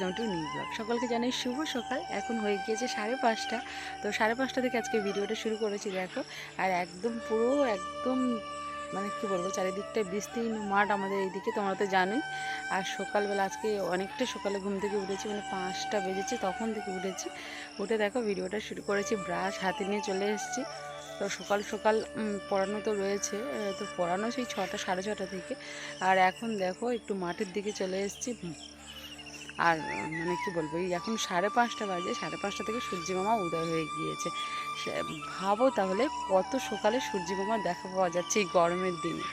Welcome to new blog সকলকে জানাই শুভ সকাল। এখন হয়ে গিয়েছে সাড়ে পাঁচটা। তো সাড়ে পাঁচটা থেকে আজকে ভিডিওটা শুরু করেছি, দেখো। আর একদম পুরো একদম মানে কী বলব, চারিদিকটা বিস্তীর্ণ মাঠ আমাদের এইদিকে, তোমরা তো জানোই। আর সকালবেলা আজকে অনেকটা সকালে ঘুম থেকে উঠেছি মানে পাঁচটা বেজেছে, তখন থেকে উঠেছি। উঠে দেখো ভিডিওটা শুরু করেছি ব্রাশ হাতে নিয়ে চলে এসেছি। তো সকাল সকাল পড়ানো তো রয়েছে, তো পড়ানো সেই ছটা, সাড়ে ছটা থেকে। আর এখন দেখো একটু মাঠের দিকে চলে এসেছি। আর মানে কি বলব, এই এখন সাড়ে পাঁচটা বাজে, সাড়ে পাঁচটা থেকে সূর্যি মামা উদয় হয়ে গিয়েছে। ভাবো তাহলে কত সকালে সূর্যি মামা দেখা পাওয়া যাচ্ছে এই গরমের দিনে।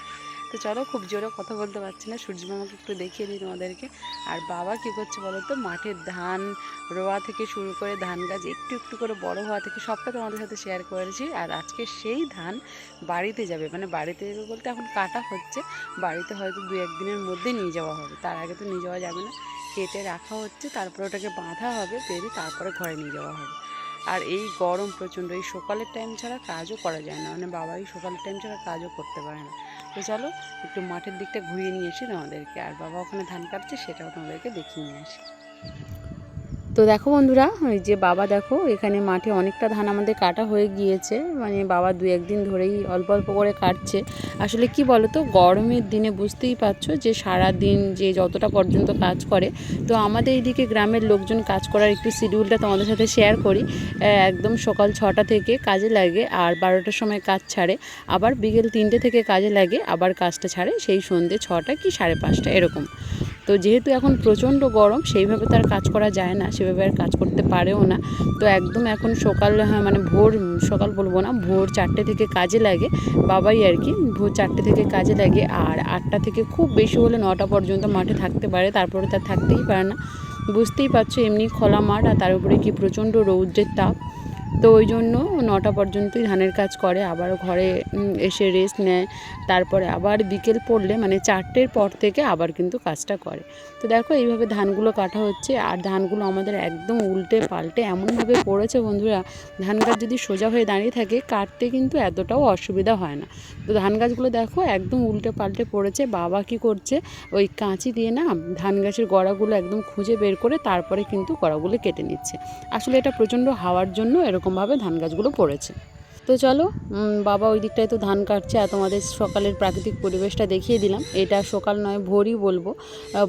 তো চলো খুব জোরে কথা বলতে পারছি না। সূর্যি মামাকে একটু দেখিয়ে দিই তোমাদেরকে। আর বাবা কী করছে বলো তো? মাঠের ধান রোয়া থেকে শুরু করে ধান গাছ একটু একটু করে বড় হওয়া থেকে সবটা তোমাদের সাথে শেয়ার করেছি। আর আজকে সেই ধান বাড়িতে যাবে। মানে বাড়িতে যাবে বলতে এখন কাটা হচ্ছে। বাড়িতে হয়তো দু একদিনের মধ্যে নিয়ে যাওয়া হবে। তার আগে তো নিয়ে যাওয়া যাবে না। কেটে রাখা হচ্ছে। তারপরে ওটাকে বাঁধা হবে, বেঁধে তারপরে ঘরে নিয়ে যাওয়া হবে। আর এই গরম প্রচণ্ড। এই সকালের টাইম ছাড়া কাজও করা যায় না। মানে বাবা এই সকালের টাইম ছাড়া কাজও করতে পারে না। তো চলো, একটু মাঠের দিকটা ঘুরিয়ে নিয়ে এসে তোমাদেরকে। আর বাবা ওখানে ধান কাটছে, সেটাও তোমাদেরকে দেখিয়ে নিয়ে আসি। তো দেখো বন্ধুরা ওই যে বাবা দেখো, এখানে মাঠে অনেকটা ধান আমাদের কাটা হয়ে গিয়েছে। মানে বাবা দু একদিন ধরেই অল্প অল্প করে কাটছে। আসলে কি বলো তো গরমের দিনে বুঝতেই পারছ যে সারা দিন যে যতটা পর্যন্ত কাজ করে, তো আমাদের এইদিকে গ্রামের লোকজন কাজ করার একটু শিডিউলটা তোমাদের সাথে শেয়ার করি। একদম সকাল ছটা থেকে কাজে লাগে, আর বারোটার সময় কাজ ছাড়ে। আবার বিকেল তিনটে থেকে কাজে লাগে, আবার কাজটা ছাড়ে, সেই সন্ধ্যে ছটা কি সাড়ে পাঁচটা, এরকম। তো যেহেতু এখন প্রচণ্ড গরম সেইভাবে তো আর কাজ করা যায় না সেভাবে আর কাজ করতে পারেও না। তো একদম এখন সকাল হ্যাঁ, মানে ভোর সকাল বলব না ভোর চারটে থেকে কাজে লাগে বাবাই আর কি ভোর চারটে থেকে কাজে লাগে আর আটটা থেকে খুব বেশি হলে নটা পর্যন্ত মাঠে থাকতে পারে তারপরে তার থাকতেই পারে না। বুঝতেই পারছ এমনি খোলা মাঠ আর তার উপরে কি প্রচণ্ড রৌদ্রের তাপ। তো ওই জন্য নটা পর্যন্তই ধানের কাজ করে, আবার ঘরে এসে রেস্ট নেয়। তারপরে আবার বিকেল পড়লে মানে চারটের পর থেকে আবার কিন্তু কাজটা করে। তো দেখো এইভাবে ধানগুলো কাটা হচ্ছে, আর ধানগুলো আমাদের একদম উল্টে পাল্টে এমনভাবে পড়েছে বন্ধুরা, ধান গাছ যদি সোজা হয়ে দাঁড়িয়ে থাকে, কাটতে কিন্তু এতটাও অসুবিধা হয় না। তো ধান গাছগুলো দেখো একদম উল্টে পাল্টে পড়েছে, বাবা কি করছে, ওই কাঁচি দিয়ে না ধান গাছের গড়াগুলো একদম খুঁজে বের করে তারপরে কিন্তু গড়াগুলো কেটে নিচ্ছে। আসলে এটা প্রচণ্ড হাওয়ার জন্য এরকমভাবে ধান গাছগুলো পড়েছে। তো চলো বাবা ওই দিকটায় তো ধান কাটছে আর তোমাদের সকালের প্রাকৃতিক পরিবেশটা দেখিয়ে দিলাম। এটা সকাল নয়, ভোরই বলব।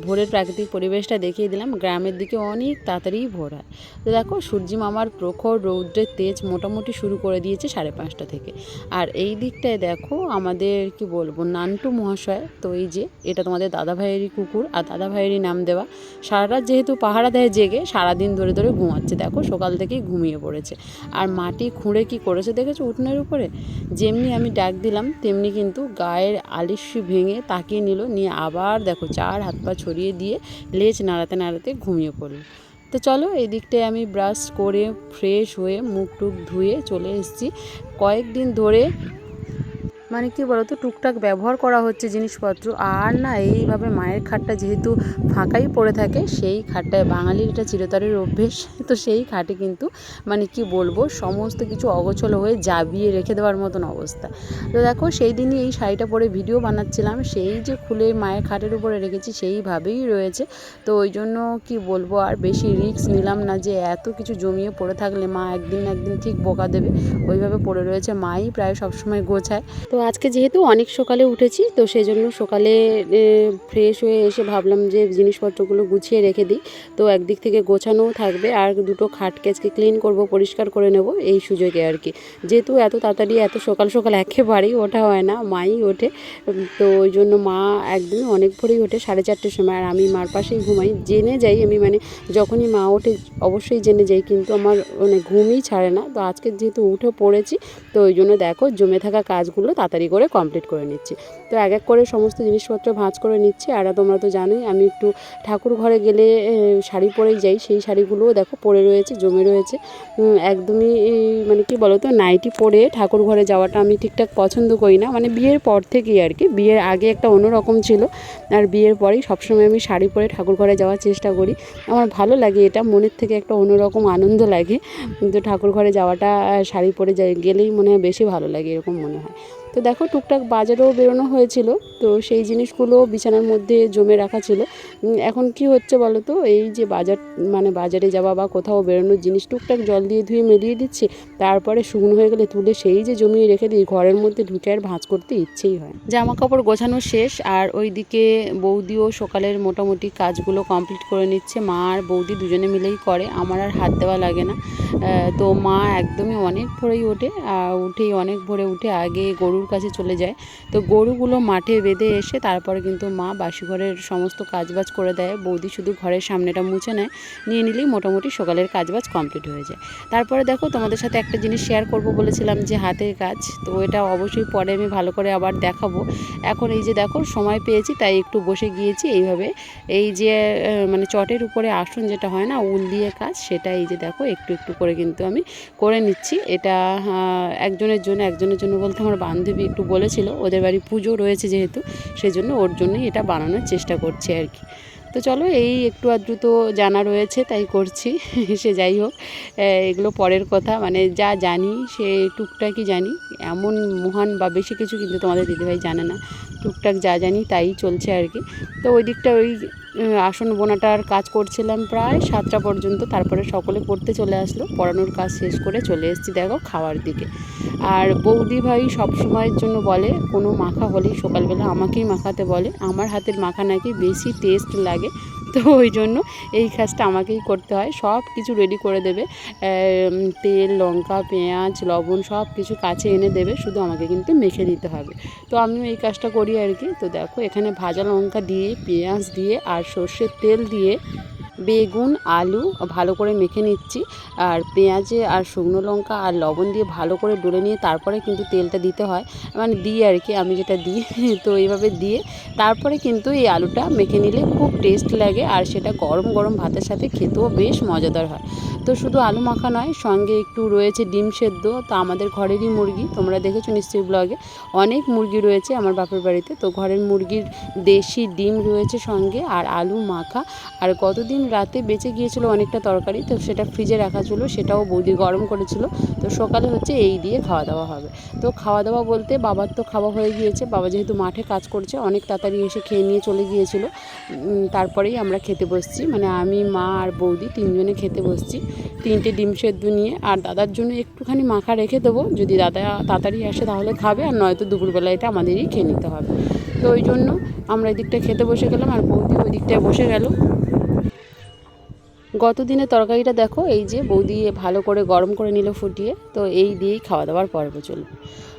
ভোরের প্রাকৃতিক পরিবেশটা দেখিয়ে দিলাম। গ্রামের দিকে অনেক তাড়াতাড়ি ভোর হয়। তো দেখো, সূর্যি মামার প্রখর রৌদ্রের তেজ মোটামুটি শুরু করে দিয়েছে সাড়ে পাঁচটা থেকে। আর এই দিকটায় দেখো, আমাদের কি বলব, নান্টু মহাশয়, তো এই যে, এটা তোমাদের দাদা ভাইয়েরই কুকুর আর দাদা ভাইয়েরই নাম দেওয়া। সারা রাত যেহেতু পাহারা দেয় জেগে, সারাদিন ধরে ধরে ঘুমাচ্ছে। দেখো, সকাল থেকেই ঘুমিয়ে পড়েছে। আর মাটি খুঁড়ে কি করেছে দেখেছ? উঠোনের উপরে, যেমনি আমি ডাক দিলাম, তেমনি কিন্তু গায়ের আলিস্যি ভেঙে তাকিয়ে নিল, নিয়ে আবার দেখো চার হাত পা ছড়িয়ে দিয়ে লেজ নাড়াতে নাড়াতে ঘুমিয়ে পড়ল। তো চলো এই দিকটায় আমি ব্রাশ করে ফ্রেশ হয়ে মুখ টুক ধুয়ে চলে এসেছি। কয়েকদিন ধরে মানে কি বলতো, টুকটাক ব্যবহার করা হচ্ছে জিনিসপত্র। আর না, এইভাবে মায়ের খাটটা যেহেতু ফাঁকাই পড়ে থাকে, সেই খাটটায়, বাঙালির এটা চিরতরের অভ্যেস, তো সেই খাটে কিন্তু মানে কি বলব, সমস্ত কিছু অগোছল হয়ে জাবিয়ে রেখে দেওয়ার মতন অবস্থা। তো দেখো, সেই দিনই এই শাড়িটা পরে ভিডিও বানাচ্ছিলাম, সেই যে খুলে মায়ের খাটের উপরে রেখেছি, সেইভাবেই রয়েছে। তো ওই জন্য কি বলব, আর বেশি রিস্ক নিলাম না যে এত কিছু জমিয়ে পড়ে থাকলে মা একদিন একদিন ঠিক বোকা দেবে। ওইভাবে পড়ে রয়েছে, মাই প্রায় সবসময় গোছায়। তো আজকে যেহেতু অনেক সকালে উঠেছি, তো সেই জন্য সকালে ফ্রেশ হয়ে এসে ভাবলাম যে জিনিসপত্রগুলো গুছিয়ে রেখে দিই। তো একদিক থেকে গোছানোও থাকবে আর দুটো খাটকে আজকে ক্লিন করব, পরিষ্কার করে নেব এই সুযোগে আর কি। যেহেতু এত তাড়াতাড়ি, এত সকাল সকাল একেবারেই ওঠা হয় না, মাই ওঠে। তো ওই জন্য মা একদিন অনেক ভোরেই ওঠে, সাড়ে চারটের সময়। আর আমি মার পাশেই ঘুমাই। জেনে যাই আমি মানে যখনই মা ওঠে, অবশ্যই জেনে যাই, কিন্তু আমার মানে ঘুমই ছাড়ে না। তো আজকে যেহেতু উঠে পড়েছি, তো ওই জন্য দেখো জমে থাকা কাজগুলো তাড়াতাড়ি করে কমপ্লিট করে নিচ্ছি। তো এক এক করে সমস্ত জিনিসপত্র ভাঁজ করে নিচ্ছি। আর তোমরা তো জানোই, আমি একটু ঠাকুর ঘরে গেলে শাড়ি পরেই যাই। সেই শাড়িগুলোও দেখো, পরে রয়েছে, জমে রয়েছে। একদমই মানে কি বলো তো নাইটি পরে ঠাকুর ঘরে যাওয়াটা আমি ঠিকঠাক পছন্দ করি না। মানে বিয়ের পর থেকেই আর কি, বিয়ের আগে একটা অন্যরকম ছিল। আর বিয়ের পরেই সবসময় আমি শাড়ি পরে ঠাকুর ঘরে যাওয়ার চেষ্টা করি। আমার ভালো লাগে এটা, মনের থেকে একটা অন্যরকম আনন্দ লাগে। কিন্তু ঠাকুর ঘরে যাওয়াটা শাড়ি পরে গেলেই মনে হয় বেশি ভালো লাগে, এরকম মনে হয়। তো দেখো টুকটাক বাজারেও বেরোনো হয়েছিল তো সেই জিনিসগুলো বিছানার মধ্যে জমে রাখা ছিল। এখন কি হচ্ছে বলো তো? এই যে বাজার মানে বাজারে যাওয়া বা কোথাও বেরোনোর জিনিস টুকটাক জল দিয়ে ধুয়ে মিলিয়ে দিচ্ছি, তারপরে শুকনো হয়ে গেলে তুলে সেই যে জমিয়ে রেখে দিই, ঘরের মধ্যে ঢুকে আর ভাঁজ করতে ইচ্ছেই হয় জামা কাপড় গোছানো শেষ, আর ওইদিকে বৌদিও সকালের মোটামুটি কাজগুলো কমপ্লিট করে নিচ্ছে। মা আর বৌদি দুজনে মিলেই করে, আমার আর হাত দেওয়া লাগে না। তো মা একদমই অনেক ভোরেই ওঠে উঠেই অনেক ভোরে উঠে আগে গরুর কাছে চলে যায়। তো গরুগুলো মাঠে বেঁধে এসে তারপরে কিন্তু মা বাসিঘরের সমস্ত কাজবাজ করে দেয়। বৌদি শুধু ঘরের সামনেটা মুছে নেয়। নিয়ে নিলেই মোটামুটি সকালের কাজবাজ কমপ্লিট হয়ে যায়। তারপরে দেখো তোমাদের সাথে একটা জিনিস শেয়ার করব বলেছিলাম যে হাতের কাজ। তো এটা অবশ্যই পরে আমি ভালো করে আবার দেখাবো। এখন এই যে দেখো সময় পেয়েছি, তাই একটু বসে গিয়েছি এইভাবে। এই যে মানে চটের উপরে আসন যেটা হয় না, উল দিয়ে কাজ, সেটা এই যে দেখো একটু একটু করে কিন্তু আমি করে নিচ্ছি। এটা একজনের জন্য একজনের জন্য বলতে আমার বান্ধবী একটু বলেছিল। ওদের বাড়ি পুজো রয়েছে যেহেতু সেই জন্য ওর জন্যই এটা বানানোর চেষ্টা করছি আর কি। তো চলো এই একটু আধটু তো জানা রয়েছে, তাই করছি। সে যাই হোক এগুলো পরের কথা। মানে যা জানি সে টুকটাকই জানি, এমন মহান বা বেশি কিছু কিন্তু তোমাদের দিদিভাই জানে না। টুকটাক যা জানি তাই চলছে আর কি। তো ওই দিকটা ওই আসন বোনাটার কাজ করছিলাম প্রায় সাতটা পর্যন্ত, তারপরে সকলে পড়তে চলে আসলো। পড়ানোর কাজ শেষ করে চলে এসেছি দেখো খাওয়ার দিকে। আর বৌদি ভাই সব সময়ের জন্য বলে, কোনো মাখা হলেই সকালবেলা আমাকেই মাখাতে বলে। আমার হাতের মাখা নাকি বেশি টেস্ট লাগে। তো ওই জন্য এই কাজটা আমাকেই করতে হয়। সব কিছু রেডি করে দেবে। তেল, লঙ্কা, পেঁয়াজ, লবণ সব কিছু কাছে এনে দেবে। শুধু আমাকে কিন্তু মেখে দিতে হবে। তো আমিও এই কাজটা করি আর কি। তো দেখো এখানে ভাজা লঙ্কা দিয়ে, পেঁয়াজ দিয়ে আর সর্ষের তেল দিয়ে বেগুন, আলু ভালো করে মেখে নিচ্ছি। আর পেঁয়াজে আর শুকনো লঙ্কা আর লবণ দিয়ে ভালো করে ডলে নিয়ে তারপরে কিন্তু তেলটা দিতে হয়। মানে দিই আর কি, আমি যেটা দিই, তো এইভাবে দিয়ে তারপরে কিন্তু এই আলুটা মেখে নিলে খুব টেস্ট লাগে আর সেটা গরম গরম ভাতের সাথে খেতেও বেশ মজাদার হয়। তো শুধু আলু মাখা নয়, সঙ্গে একটু রয়েছে ডিম সেদ্ধ, তো আমাদের ঘরেরই মুরগি, তোমরা দেখেছ নিশ্চয়ই ব্লগে অনেক মুরগি রয়েছে আমার বাপের বাড়িতে, তো ঘরের মুরগির দেশি ডিম রয়েছে সঙ্গে আর আলু মাখা। আর গতদিন রাতে বেঁচে গিয়েছিল অনেকটা তরকারি, তো সেটা ফ্রিজে রাখা ছিল, সেটাও বৌদি গরম করেছিল। তো সকালে হচ্ছে এই দিয়ে খাওয়া দাওয়া হবে। তো খাওয়া দাওয়া বলতে বাবার তো খাওয়া হয়ে গিয়েছে, বাবা যেহেতু মাঠে কাজ করছে, অনেক তাড়াতাড়ি এসে খেয়ে নিয়ে চলে গিয়েছিল। তারপরেই আমরা খেতে বসছি। মানে আমি, মা আর বৌদি তিনজনে খেতে বসছি। তিনটে ডিম সেদ্ধ নিয়ে। আর দাদার জন্য একটুখানি মাখা রেখে দেবো। যদি দাদা তাড়াতাড়ি আসে তাহলে খাবে, আর নয়তো দুপুরবেলা এটা আমাদেরই খেয়ে নিতে হবে। তো ওই জন্য আমরা এদিকটা খেতে বসে গেলাম, আর বৌদি ওই দিকটায় বসে গেল। গত দিনে তরকারিটা দেখো, এই যে বৌদি ভালো করে গরম করে নিল ফুটিয়ে, তো এই দিয়েই খাওয়া দাওয়ার পর্ব চলবে।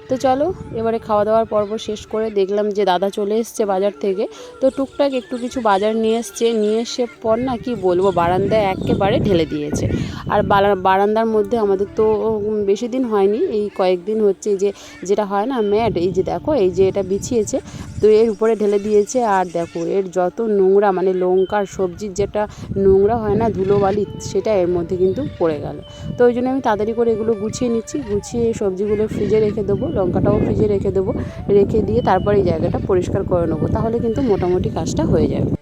তো চলো, এবারে খাওয়া দাওয়ার পর্ব শেষ করে দেখলাম যে দাদা চলে এসছে বাজার থেকে। তো টুকটাক একটু কিছু বাজার নিয়ে এসছে, নিয়ে এসে পর না কি বলব বারান্দায় একেবারে ঢেলে দিয়েছে। আর বারা- বারান্দার মধ্যে আমাদের তো বেশি দিন হয়নি, এই কয়েকদিন হচ্ছে যে, যেটা হয় না ম্যাট, এই যে দেখো, এই যে এটা বিছিয়েছে। তো এর উপরে ঢেলে দিয়েছে। আর দেখো, এর যত নোংরা মানে লঙ্কার সবজির যেটা নোংরা হয় না, ধুলোবালি, সেটা এর মধ্যে কিন্তু পড়ে গেল। তো ওই জন্য আমি তাড়াতাড়ি করে এগুলো গুছিয়ে নিচ্ছি। গুছিয়ে সবজিগুলো ফ্রিজে রেখে দেবো, লঙ্কাটাও ফ্রিজে রেখে দেবো। রেখে দিয়ে তারপরে এই জায়গাটা পরিষ্কার করে নেব। তাহলে কিন্তু মোটামুটি কাজটা হয়ে যাবে।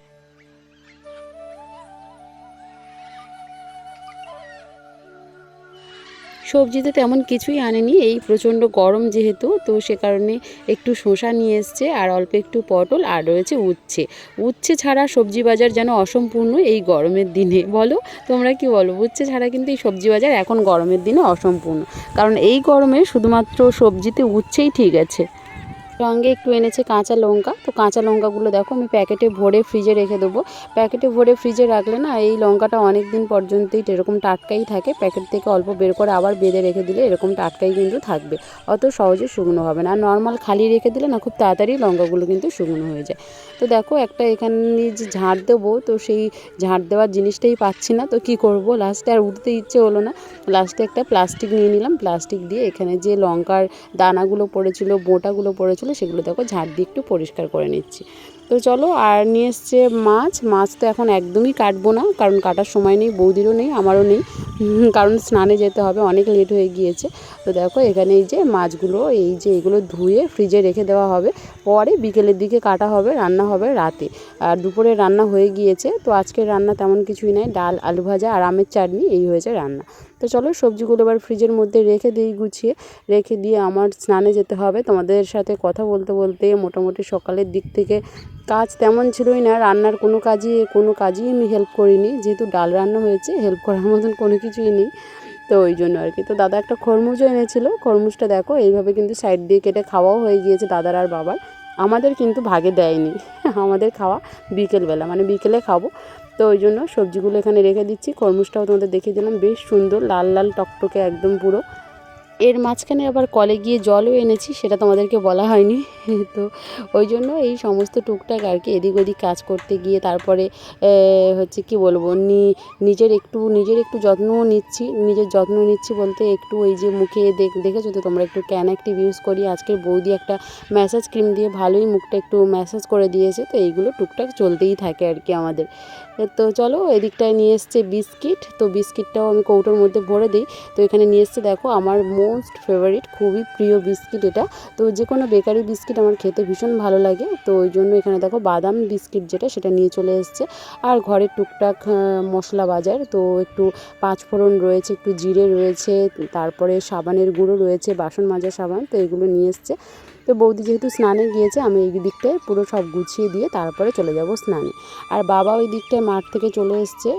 সবজিতে তেমন কিছুই আনেনি। এই প্রচণ্ড গরম যেহেতু, তো সে কারণে একটু শসা নিয়ে এসছে আর অল্প একটু পটল আর রয়েছে উচ্ছে। উচ্ছে ছাড়া সবজি বাজার যেন অসম্পূর্ণ এই গরমের দিনে। বলো, তোমরা কি বলো? উচ্ছে ছাড়া কিন্তু এই সবজি বাজার এখন গরমের দিনে অসম্পূর্ণ। কারণ এই গরমে শুধুমাত্র সবজিতে উচ্ছেই ঠিক আছে। সঙ্গে একটু এনেছে কাঁচা লঙ্কা। তো কাঁচা লঙ্কাগুলো দেখো আমি প্যাকেটে ভরে ফ্রিজে রেখে দেবো। প্যাকেটে ভরে ফ্রিজে রাখলে না এই লঙ্কাটা অনেক দিন পর্যন্তই এরকম টাটকাই থাকে। প্যাকেট থেকে অল্প বের করে আবার বেঁধে রেখে দিলে এরকম টাটকাই কিন্তু থাকবে। অত সহজে শুকনো হবে না। আর নর্মাল খালি রেখে দিলে না খুব তাড়াতাড়ি লঙ্কাগুলো কিন্তু শুকনো হয়ে যায়। তো দেখো একটা এখানে যে ঝাড় দেবো, তো সেই ঝাড় দেওয়ার জিনিসটাই পাচ্ছি না। তো কি করব? লাস্টে আর উঠতে ইচ্ছে হলো না। লাস্টে একটা প্লাস্টিক নিয়ে নিলাম। প্লাস্টিক দিয়ে এখানে যে লঙ্কার দানাগুলো পড়েছিল, বোঁটাগুলো পড়েছিল সেগুলো দেখো ঝাড় দিয়ে একটু পরিষ্কার করে নিচ্ছি। তো চলো আর নিয়ে এসছে মাছ। মাছ তো এখন একদমই কাটবো না, কারণ কাটার সময় নেই, বৌদিরও নেই, আমারও নেই। কারণ স্নানে যেতে হবে, অনেক লেট হয়ে গিয়েছে। তো দেখো এখানে এই যে মাছগুলো, এই যে এগুলো ধুয়ে ফ্রিজে রেখে দেওয়া হবে। পরে বিকেলের দিকে কাটা হবে, রান্না হবে রাতে। আর দুপুরে রান্না হয়ে গিয়েছে, তো আজকের রান্না তেমন কিছুই নেই, ডাল, আলু ভাজা আর আমের চাটনি, এই হয়েছে রান্না। তো চলো সবজিগুলো এবার ফ্রিজের মধ্যে রেখে দিই, গুছিয়ে রেখে দিয়ে আমার স্নানে যেতে হবে। তোমাদের সাথে কথা বলতে বলতে মোটামুটি সকালের দিক থেকে কাজ তেমন ছিলই না, রান্নার কোনো কাজই কোনো কাজই আমি হেল্প করিনি। যেহেতু ডাল রান্না হয়েছে হেল্প করার মতন কোনো কিছুই নেই, তো ওই জন্য আর কি। তো দাদা একটা খরমুজও এনেছিল, খরমুজটা দেখো এইভাবে কিন্তু সাইড দিয়ে কেটে খাওয়াও হয়ে গিয়েছে দাদার আর বাবার। আমাদের কিন্তু ভাগে দেয়নি, আমাদের খাওয়া বিকেলবেলা মানে বিকেলে খাব। তো ওই জন্য সবজিগুলো এখানে রেখে দিচ্ছি। খরমুজটাও তোমাদের দেখিয়ে দিলাম। বেশ সুন্দর, লাল লাল টকটকে একদম পুরো। এর মাঝখানে আবার কলে গিয়ে জলও এনেছি, সেটা তোমাদেরকে বলা হয়নি। তো ওই জন্য এই সমস্ত টুকটাক আর কি এদিক ওদিক কাজ করতে গিয়ে তারপরে হচ্ছে কি বলব নিজের একটু নিজের একটু যত্নও নিচ্ছি, নিজের যত্ন নিচ্ছি বলতে একটু ওই যে মুখে দেখ, দেখেছ তো তোমরা একটু ক্যান অ্যাক্টিভ ইউজ করি আজকের বৌদি একটা ম্যাসাজ ক্রিম দিয়ে ভালোই মুখটা একটু ম্যাসাজ করে দিয়েছে, তো এইগুলো টুকটাক চলতেই থাকে আর কি আমাদের। তো চলো এদিকটায় নিয়ে এসছে বিস্কিট, তো বিস্কিটটাও আমি কৌটোর মধ্যে ভরে দিই, তো এখানে নিয়ে এসছে দেখো আমার মোস্ট ফেভারিট, খুবই প্রিয় বিস্কিট এটা। তো যে কোনো বেকারি বিস্কিট আমার খেতে ভীষণ ভালো লাগে। তো ওই জন্য এখানে দেখো বাদাম বিস্কিট যেটা, সেটা নিয়ে চলে এসছে। আর ঘরের টুকটাক মশলা বাজার। তো একটু পাঁচফোড়ন রয়েছে, একটু জিরে রয়েছে, তারপরে সাবানের গুঁড়ো রয়েছে, বাসন মাজা সাবান, তো এগুলো নিয়ে এসছে। তো বৌদি যেহেতু স্নানে গিয়েছে, আমি এই দিকটায় পুরো সব গুছিয়ে দিয়ে তারপরে চলে যাব স্নানে। আর বাবা ওই দিকটায় মাঠ থেকে চলে এসছে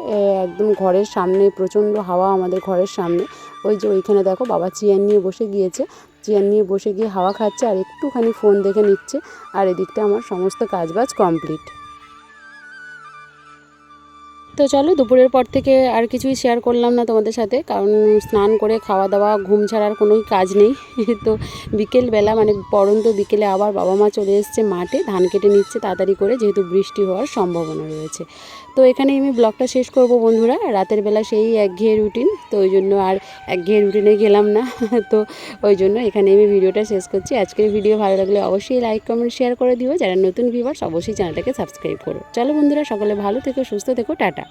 একদম ঘরের সামনে, প্রচণ্ড হাওয়া আমাদের ঘরের সামনে। ওই যে ওইখানে দেখো বাবা চেয়ার নিয়ে বসে গিয়েছে, চেয়ার নিয়ে বসে গিয়ে হাওয়া খাচ্ছে আর একটুখানি ফোন দেখে নিচ্ছে। আর এদিকটা আমার সমস্ত কাজবাজ কমপ্লিট। তো চলো, দুপুরের পর থেকে আর কিছুই শেয়ার করলাম না তোমাদের সাথে, কারণ স্নান করে খাওয়া দাওয়া, ঘুম ছাড়ার কোনো কাজ নেই। তো বিকেলবেলা মানে পরন্ত বিকেলে আবার বাবা মা চলে এসছে মাঠে, ধান কেটে নিচ্ছে তাড়াতাড়ি করে, যেহেতু বৃষ্টি হওয়ার সম্ভাবনা রয়েছে। তো এখানে আমি ব্লগটা শেষ করব বন্ধুরা, রাতের বেলা সেই একঘেয়ে রুটিন তো ওই জন্য আর একঘেয়ে রুটিনে গেলাম না। তো ওই জন্য এখানে আমি ভিডিওটা শেষ করছি। আজকের ভিডিও ভালো লাগলে অবশ্যই লাইক কমেন্ট শেয়ার করে দিও। যারা নতুন ভিউয়ার্স অবশ্যই চ্যানেলটাকে সাবস্ক্রাইব করো। চলো বন্ধুরা, সকলে ভালো থেকো, সুস্থ থেকো, টাটা।